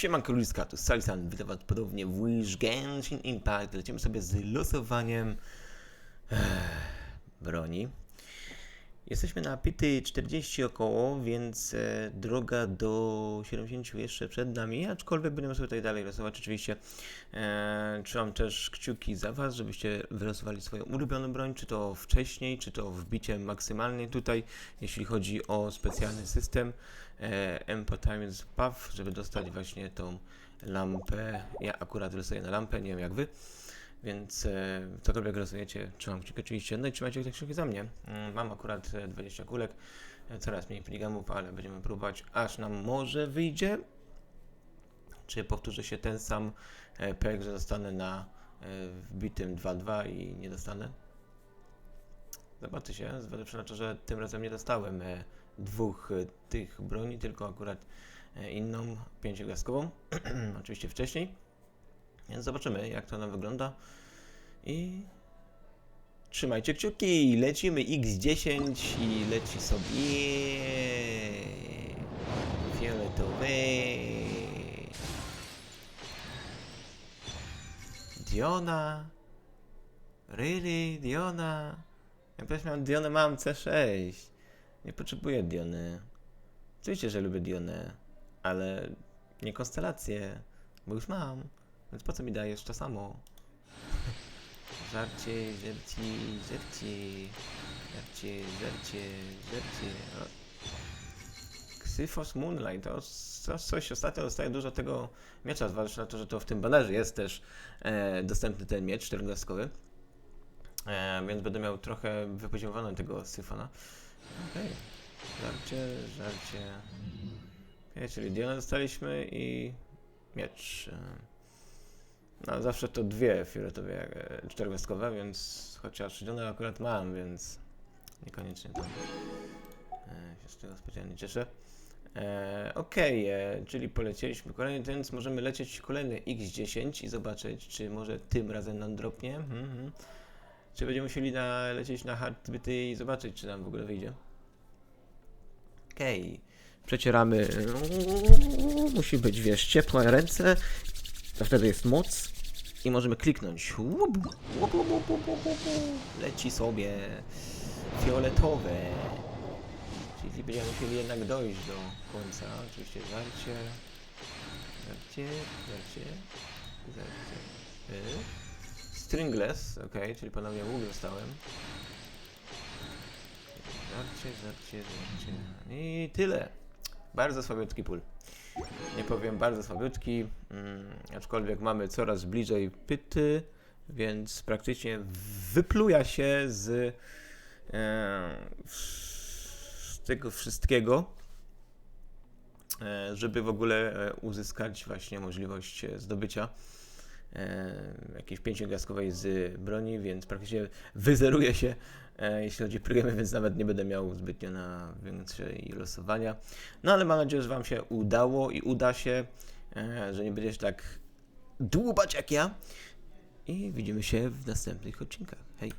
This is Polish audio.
Siemanko Ludziska, tu Salisan, witam was podobnie w Wish Genshin Impact. Lecimy sobie z losowaniem eh, broni. Jesteśmy na pity 40 około, więc e, droga do 70 jeszcze przed nami, aczkolwiek będziemy sobie tutaj dalej losować. Oczywiście e, trzymam też kciuki za was, żebyście wylosowali swoją ulubioną broń, czy to wcześniej, czy to wbicie maksymalnie tutaj, jeśli chodzi o specjalny system e, Empatyments Buff, żeby dostać właśnie tą lampę. Ja akurat losuję na lampę, nie wiem jak wy. Więc e, cokolwiek losujecie, trzymam kciuki oczywiście. No i trzymajcie te kciuki za mnie. Mm, Mam akurat e, 20 kulek, e, coraz mniej pligamów, ale będziemy próbować, aż nam może wyjdzie. Czy powtórzy się ten sam e, pek, że zostanę na e, wbitym 2-2 i nie dostanę? Zobaczy się, zważywszy na to, że tym razem nie dostałem e, dwóch e, tych broni, tylko akurat e, inną, pięciogwiazdkową, oczywiście wcześniej. Więc zobaczymy, jak to nam wygląda. I trzymajcie kciuki. Lecimy X10 i leci sobie fioletowy. Diona. Really? Diona? Ja też miałem Dionę, mam C6. Nie potrzebuję Diony. Oczywiście, że lubię Dionę, ale nie konstelację, bo już mam. Więc po co mi dajesz to samo? Żarcie, żerci, żerci. Żarcie, żarcie, żercie. O. Xyphos Moonlight, to co- coś ostatnio dostaję dużo tego miecza, zwłaszcza na to, że to w tym banerze jest też e, dostępny ten miecz czterogwiazdkowy. E, więc będę miał trochę wypoziomowanego tego syfona. Okej. Żarcie, żarcie. Okej, czyli Diana dostaliśmy i miecz. No, zawsze to dwie fioletowe, e, czterogwiazdkowe, więc chociaż Diana akurat mam, więc niekoniecznie tam e, się z tego specjalnie cieszę. E, e, czyli polecieliśmy kolejny, więc możemy lecieć kolejny X10 i zobaczyć, czy może tym razem nam dropnie. Mhm, mhm. Czy będziemy musieli na, lecieć na hardbyty i zobaczyć, czy nam w ogóle wyjdzie. Okej. Przecieramy. Musi być, wiesz, ciepłe ręce. To wtedy jest moc. I możemy kliknąć. Leci sobie. Fioletowe. Czyli będziemy musieli jednak dojść do końca. Oczywiście żarcie. Żarcie, żarcie. Żarcie. Y. Stringless, ok, czyli ponownie łuk dostałem. Żarcie, żarcie, żarcie. I tyle. Bardzo słabiutki pól. Nie powiem bardzo słabiutki, mm, aczkolwiek mamy coraz bliżej pyty, więc praktycznie wypluja się z, e, z tego wszystkiego, e, żeby w ogóle e, uzyskać właśnie możliwość zdobycia jakiejś pięciogwiazdkowej z broni, więc praktycznie wyzeruje się, jeśli chodzi o programy, więc nawet nie będę miał zbytnio na większej losowania. No ale mam nadzieję, że Wam się udało i uda się, e, że nie będziesz tak dłubać jak ja. I widzimy się w następnych odcinkach. Hej!